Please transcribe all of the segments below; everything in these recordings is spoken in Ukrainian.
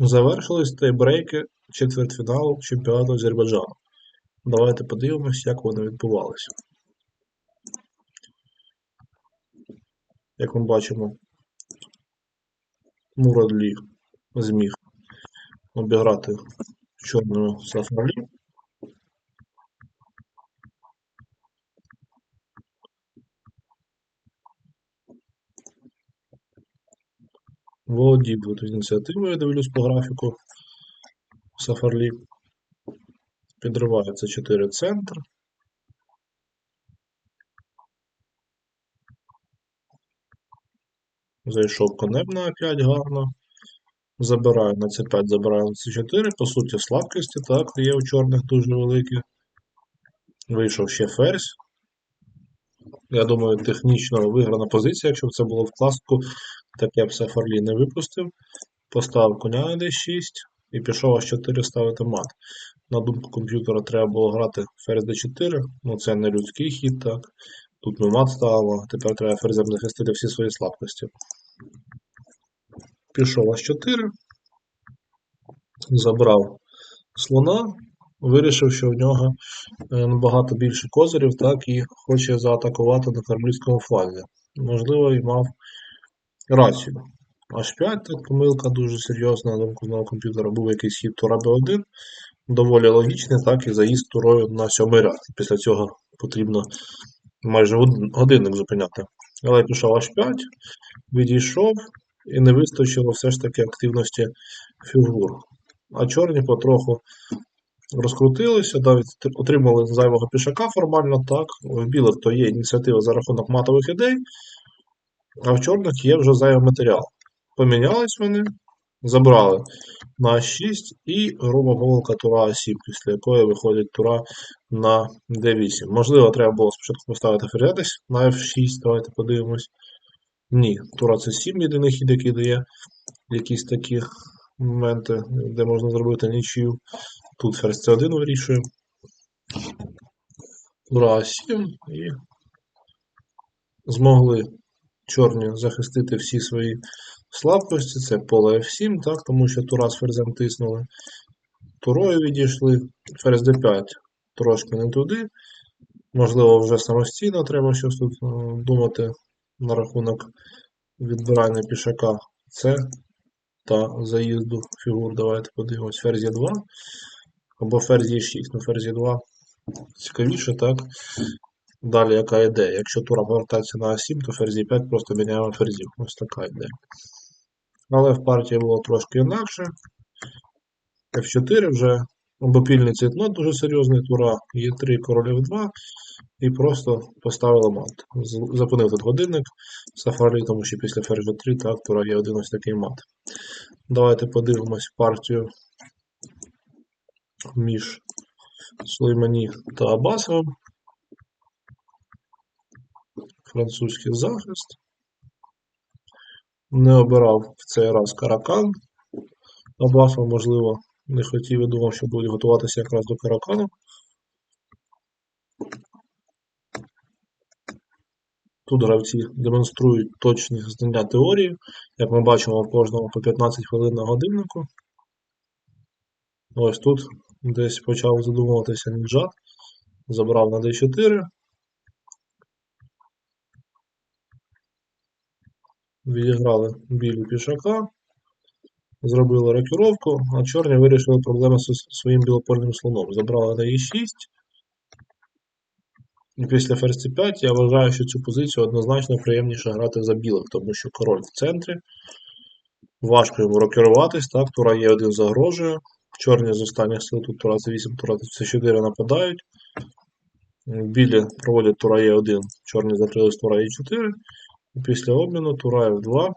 Завершились тайбрейки четвертьфіналу чемпіонату Азербайджану. Давайте подивимось, як вони відбувалися. Як ми бачимо, Мурадлі зміг обіграти чорного Сафралі. Володів тут ініціативою, я дивлюсь по графіку. Сафарлі. Підривається 4 центр. Зайшов конем на А5 гарно. Забирає на С5, забирає на С4. По суті, слабкості, так, є у чорних дуже великі. Вийшов ще ферзь. Я думаю, технічно виграна позиція, якщо б це було в класику, таке б Сафарлі не випустив. Поставив коня на d6 і пішов аж 4 ставити мат. На думку комп'ютера, треба було грати ферзь d4, ну це не людський хід, так. Тут ми мат ставимо, тепер треба ферзем захистити всі свої слабкості. Пішов аж 4, забрав слона, вирішив, що в нього е, набагато більше козирів, так, і хоче заатакувати на королівському фланзі. Можливо, і мав рацію. H5, так, помилка дуже серйозна, на думку знову комп'ютера, був якийсь хід тура B1, доволі логічний, так, і заїзд турою на сьомий ряд. Після цього потрібно майже годинник зупиняти. Але пішов H5, відійшов і не вистачило все ж таки активності фігур. А чорні потроху розкрутилися, навіть отримали зайвого пішака формально, так. В білих то є ініціатива за рахунок матових ідей, а в чорних є вже зайвий матеріал. Помінялись вони, забрали на 6 і груба помилка тура А7, після якої виходить тура на D8. Можливо, треба було спочатку поставити ферзь на F6, давайте подивимось. Ні, тура це 7 єдиний хід, який дає якісь такі моменти, де можна зробити нічию. Тут ферзь C1 вирішує. Тура А7 і змогли чорні захистити всі свої слабкості. Це поле F7, так, тому що тура з ферзем тиснули. Турою відійшли. Ферзь D5 трошки не туди. Можливо, вже самостійно треба щось тут е, думати на рахунок відбирання пішака. Це та заїзду фігур. Давайте подивимось. Ферзь 2 або ферзь 6. Ну, ферзь 2 цікавіше, так? Далі яка ідея? Якщо тура повертається на А7, то ферзь 5 просто міняємо ферзів. Ось така ідея. Але в партії було трошки інакше. F4 вже обопільний цвітно дуже серйозний тура, є 3 королів 2 і просто поставили мат. Зупинив тут годинник Сафарі, тому що після ферзя 3 так, тура є один ось такий мат. Давайте подивимось партію між Сулеймані та Абасовим. Французький захист. Не обирав в цей раз каракан. Абасов, можливо, не хотів і думав, що буде готуватися якраз до каракану. Тут гравці демонструють точні знання теорії. Як ми бачимо, в кожному по 15 хвилин на годиннику. Ось тут десь почав задумуватися Ніджат. Забрав на D4. Відіграли білі пішака, зробили рокіровку, а чорні вирішили проблеми зі своїм білопольним слоном. Забрали на E6. І після ферзь 5 я вважаю, що цю позицію однозначно приємніше грати за білих, тому що король в центрі. Важко йому рокеруватись, так, тура є 1 загрожує. Чорні з останніх сил тут тура c 8 тура c 4 нападають. Білі проводять тура е 1 чорні закрили тура е 4 після обміну тура F2.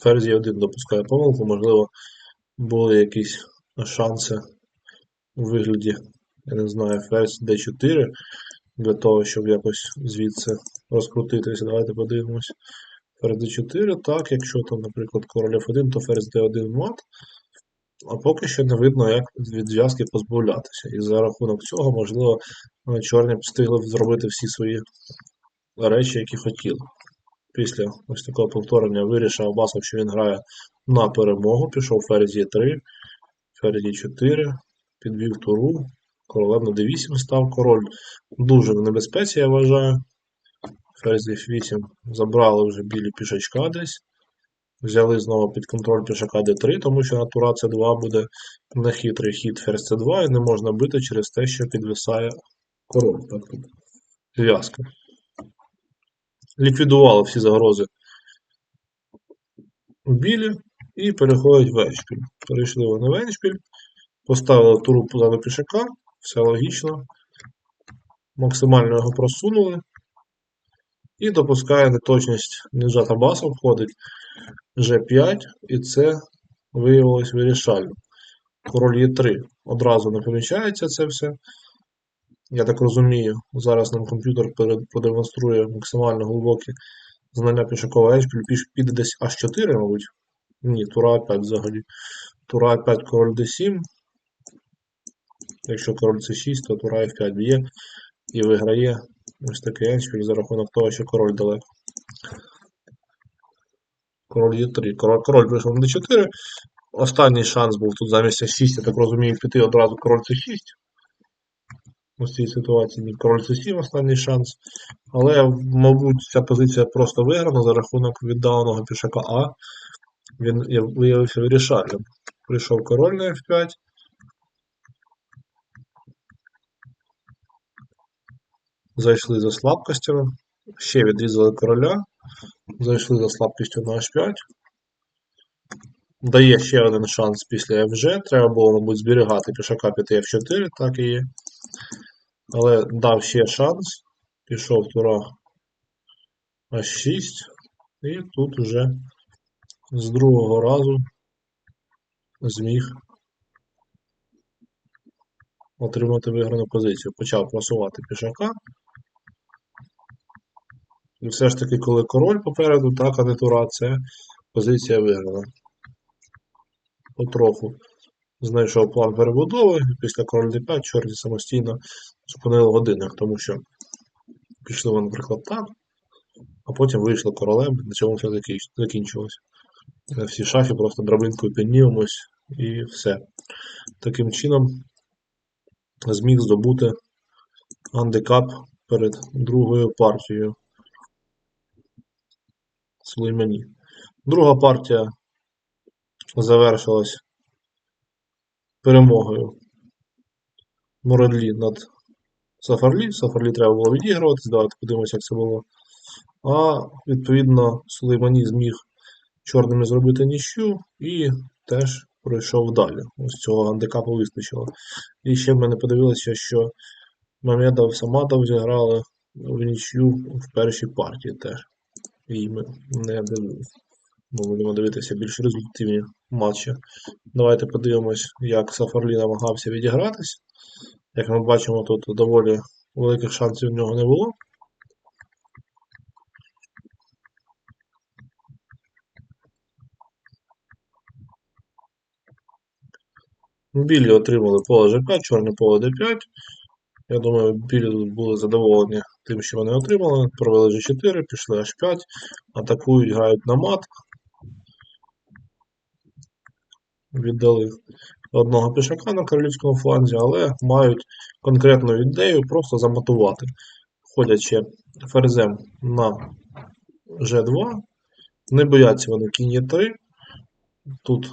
Ферзь 1 допускає помилку, можливо, були якісь шанси у вигляді, я не знаю, ферзь D4 для того, щоб якось звідси розкрутитися. Давайте подивимось. Ферзь D4, так, якщо там, наприклад, король F1, то ферзь D1 мат. А поки що не видно, як від зв'язки позбавлятися. І за рахунок цього, можливо, чорні встигли зробити всі свої речі, які хотіли. Після ось такого повторення вирішив Абасов, що він грає на перемогу. Пішов ферзь Е3, ферзь Е4, підвів туру, королем на d8 став король. Дуже в небезпеці, я вважаю. Ферзь F8 забрали вже білі пішачка десь. Взяли знову під контроль пішака d3, тому що на тура c2 буде нехитрий хід ферзь c2 і не можна бити через те, що підвисає король. Так, тут зв'язка. Ліквідували всі загрози білі і переходять в еншпіль. Перейшли вони в еншпіль, поставили туру позаду пішака, все логічно. Максимально його просунули. І допускає неточність нежата баса, входить G5, і це виявилось вирішально. Король Е3 одразу не помічається це все. Я так розумію, зараз нам комп'ютер продемонструє максимально глибокі знання пішакова H, піде десь H4, мабуть. Ні, тура А5 взагалі. Тура А5, король D7. Якщо король C6, то тура F5 б'є і виграє ось такий еншпіль за рахунок того, що король далеко. Король Е3. Король, король прийшов на D4. Останній шанс був тут замість А6, я так розумію, піти одразу король С6. У цій ситуації король С7 останній шанс. Але, мабуть, ця позиція просто виграна за рахунок віддаленого пішака А. Він виявився вирішальним. Прийшов король на F5. Зайшли за слабкостями. Ще відрізали короля. Зайшли за слабкістю на H5. Дає ще один шанс після FG. Треба було, мабуть, зберігати пішака піти F4, так і є. Але дав ще шанс. Пішов тура H6. І тут уже з другого разу зміг отримати виграну позицію. Почав просувати пішака. І все ж таки, коли король попереду, так, а не тура, це позиція виграна. Потроху знайшов план перебудови. Після король d5 чорні самостійно зупинили годинник, тому що пішли вони, наприклад, так, а потім вийшли королем, на цьому все закінч- закінчилось. На всі шахи просто драбинкою піднімемось і все. Таким чином зміг здобути андекап перед другою партією Сулеймані. Друга партія завершилась перемогою Мурадлі над Сафарлі. Сафарлі треба було відігруватись, давайте подивимося, як це було. А відповідно Сулеймані зміг чорними зробити нічю і теж пройшов далі. Ось цього гандикапу вистачило. І ще в мене подивилося, що Мамедов Саматов зіграли в нічю в першій партії теж. І ми не дивилися. Ми будемо дивитися більш результативні матчі. Давайте подивимось, як Сафарлі намагався відігратись. Як ми бачимо, тут доволі великих шансів в нього не було. Білі отримали поле G5, чорне поле D5. Я думаю, білі були задоволені тим, що вони отримали. Провели G4, пішли H5, атакують, грають на мат. Віддали одного пішака на королівському фланзі, але мають конкретну ідею просто заматувати. Ходячи ферзем на G2. Не бояться вони кінь Е3. Тут,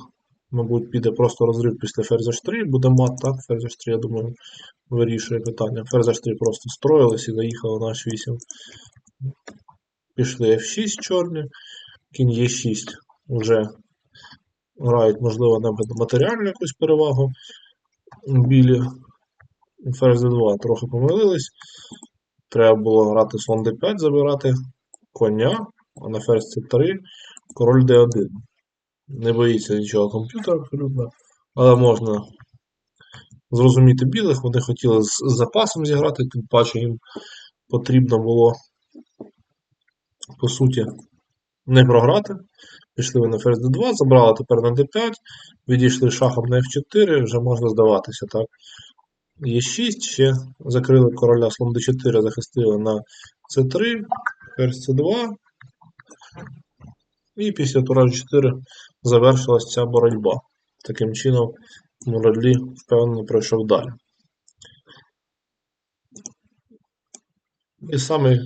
мабуть, піде просто розрив після ферзь H3, буде мат, так, ферзь H3, я думаю, вирішує питання. Ферзь H3 просто строїлись і заїхали на H8. Пішли F6 чорні, кінь Е6 вже грають, можливо, на матеріальну якусь перевагу. Білі ферзь D2 трохи помилились. Треба було грати слон D5, забирати коня, а на ферзь C3 король D1. Не боїться нічого комп'ютер абсолютно, але можна зрозуміти білих. Вони хотіли з запасом зіграти, тим паче їм потрібно було, по суті, не програти. Пішли вони на ферзь d2, забрали тепер на d5, відійшли шахом на f4, вже можна здаватися, так. Е6, ще закрили короля слон d4, захистили на c3, ферзь c2. І після тура 4 завершилась ця боротьба. Таким чином, Мурадлі впевнено пройшов далі. І саме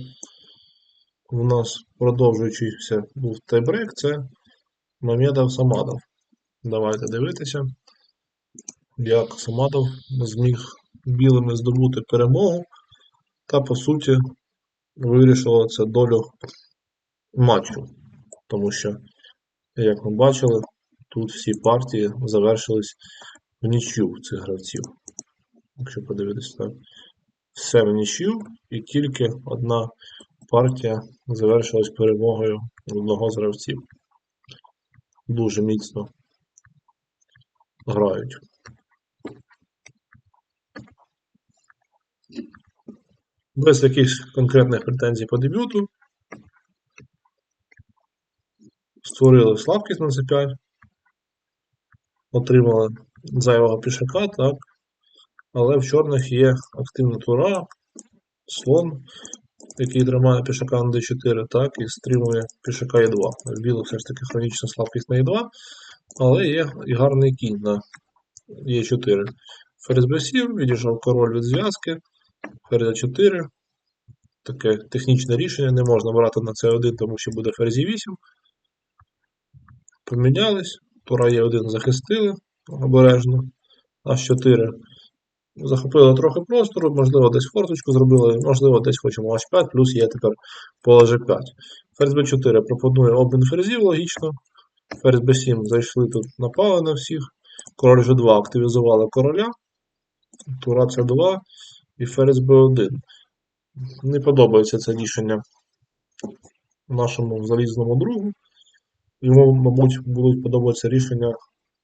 у нас продовжуючийся був тайбрейк, це Мамедов Самадов. Давайте дивитися, як Самадов зміг білими здобути перемогу та, по суті, вирішило це долю матчу. Тому що, як ми бачили, тут всі партії завершились в нічю цих гравців. Якщо подивитися так. Все в нічю, і тільки одна партія завершилась перемогою одного з гравців. Дуже міцно грають. Без якихось конкретних претензій по дебюту. Створили слабкість на C5. Отримали зайвого пішака, так. Але в чорних є активна тура, слон, який тримає пішака на d4, так, і стримує пішака e2. В білих все ж таки хронічна слабкість на e2, але є і гарний кінь на e4. Ферзь b7, відійшов король від зв'язки, ферзь 4 Таке технічне рішення, не можна брати на c1, тому що буде ферзь 8 Помінялись, тура Е1 захистили обережно, H4 захопили трохи простору, можливо, десь форточку зробили, можливо, десь хочемо H5, плюс є тепер поле G5. Ферзь B4 пропонує обмін ферзів логічно. Ферзь B7 зайшли тут, напали на всіх. Король G2 активізували короля, тура C2 і ферзь B1. Не подобається це рішення нашому залізному другу. Йому, мабуть, будуть подобатися рішення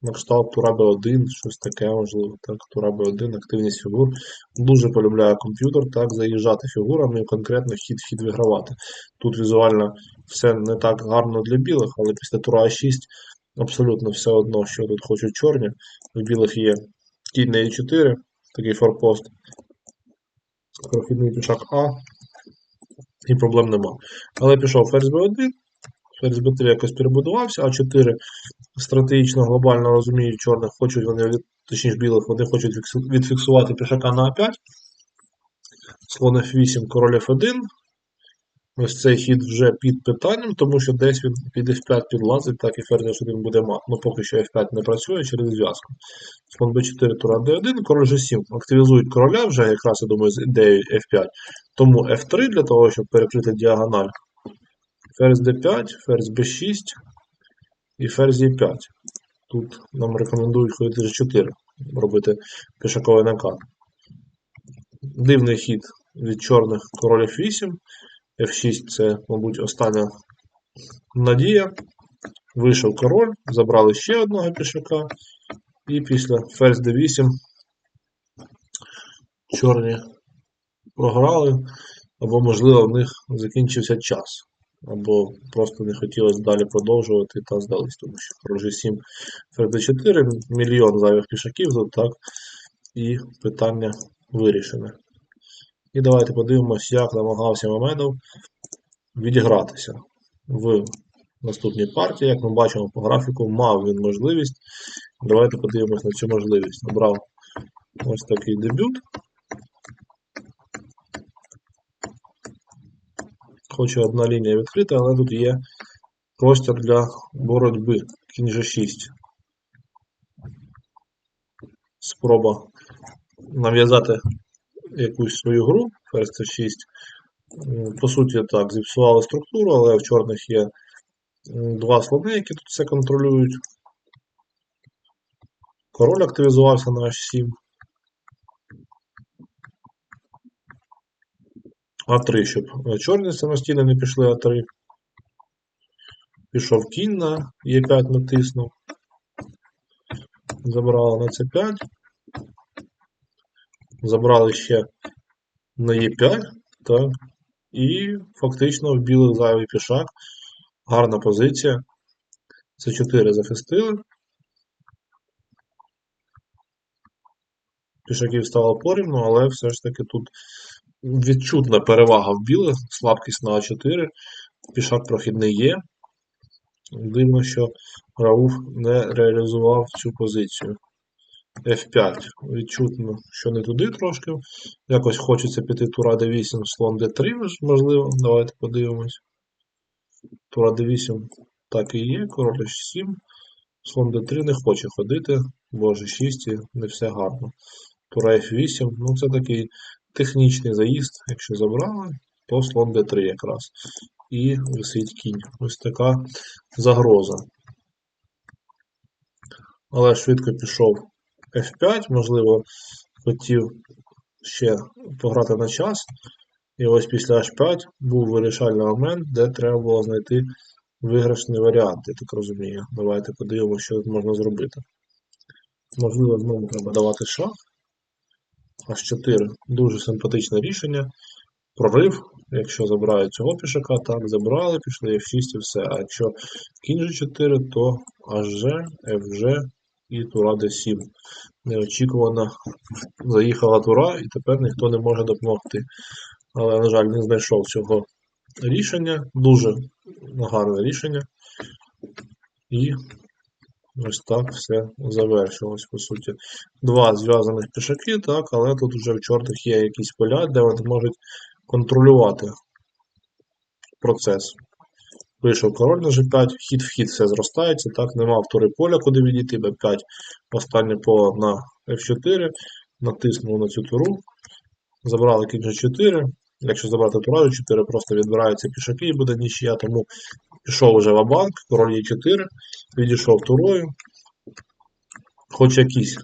на кшталт Тура Б1, щось таке, можливо, так, Тура Б1, активність фігур. Дуже полюбляє комп'ютер, так, заїжджати фігурами і конкретно хід-хід вигравати. Тут візуально все не так гарно для білих, але після Тура А6 абсолютно все одно, що тут хочуть чорні. У білих є кінь на Е4, такий форпост, прохідний пішак А, і проблем нема. Але пішов ферзь Б1. B3 якось перебудувався, а 4 стратегічно глобально розуміють чорних, хочуть вони, точніше білих, вони хочуть відфіксувати пішака на А5. Слон F8, король F1. Ось цей хід вже під питанням, тому що десь він під F5 підлазить, так і ферзь 1 буде мат. Ну поки що F5 не працює через зв'язку. Слон B4, тура D1, король G7. Активізують короля вже, якраз я думаю, з ідеєю F5. Тому F3 для того, щоб перекрити діагональ ферзь d5, ферзь b6 і ферзь e5. Тут нам рекомендують ходити g4, робити пішаковий накат. Дивний хід від чорних король f8. F6 це, мабуть, остання надія. Вийшов король, забрали ще одного пішака. І після ферзь d8 чорні програли, або, можливо, в них закінчився час або просто не хотілося далі продовжувати та здались, тому що король 7 ферзь 4 мільйон зайвих пішаків тут, так, і питання вирішене. І давайте подивимось, як намагався Мамедов відігратися в наступній партії. Як ми бачимо по графіку, мав він можливість. Давайте подивимось на цю можливість. Обрав ось такий дебют. Хоч одна лінія відкрита, але тут є простір для боротьби. Кінь G6. Спроба нав'язати якусь свою гру, ферзь C6. По суті, так, зіпсували структуру, але в чорних є два слони, які тут все контролюють. Король активізувався на H7. А3, щоб чорні самостійно не пішли А3. Пішов кінь на Е5 натиснув. Забрали на С5. Забрали ще на Е5. Так. І фактично в білих зайвий пішак. Гарна позиція. С4 захистили. Пішаків стало порівну, але все ж таки тут відчутна перевага в білих, слабкість на А4, пішак прохідний є. Дивно, що Рауф не реалізував цю позицію. F5. Відчутно, що не туди трошки. Якось хочеться піти тура d8, слон d3, можливо. Давайте подивимось. Тура d8 так і є, король h7. Слон d3 не хоче ходити, бо g6 і не все гарно. Тура f8, ну це такий технічний заїзд. Якщо забрали, то слон d3 якраз. І висить кінь. Ось така загроза. Але швидко пішов F5, можливо, хотів ще пограти на час. І ось після H5 був вирішальний момент, де треба було знайти виграшний варіант, я так розумію. Давайте подивимося, що тут можна зробити. Можливо, знову треба давати шах. H4 дуже симпатичне рішення. Прорив, якщо забирають цього пішака, так, забрали, пішли F6 і все. А якщо кінь G4, то HG, FG і тура D7. Неочікувано заїхала тура, і тепер ніхто не може допомогти. Але, на жаль, не знайшов цього рішення. Дуже гарне рішення. І ось так все завершилось, по суті. Два зв'язаних пішаки, так, але тут вже в чортах є якісь поля, де вони можуть контролювати процес. Вийшов король на G5, хід в хід все зростається, так, нема втори поля, куди відійти, B5, останнє поле на F4, натиснув на цю туру, забрали кінь G4, якщо забрати тура G4, просто відбираються пішаки і буде нічия, тому пішов вже вабанк, король Е4, відійшов турою, хоч якісь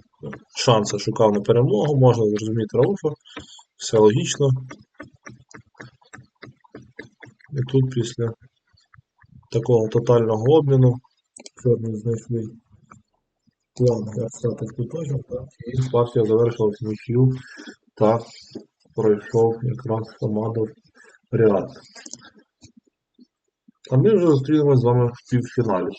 шанси шукав на перемогу, можна зрозуміти Рауфа, все логічно. І тут після такого тотального обміну чорні знайшли план для стати куточок, і партія завершилась нічю та пройшов якраз Самадов Ріад. А ми вже зустрінемось з вами в півфіналі.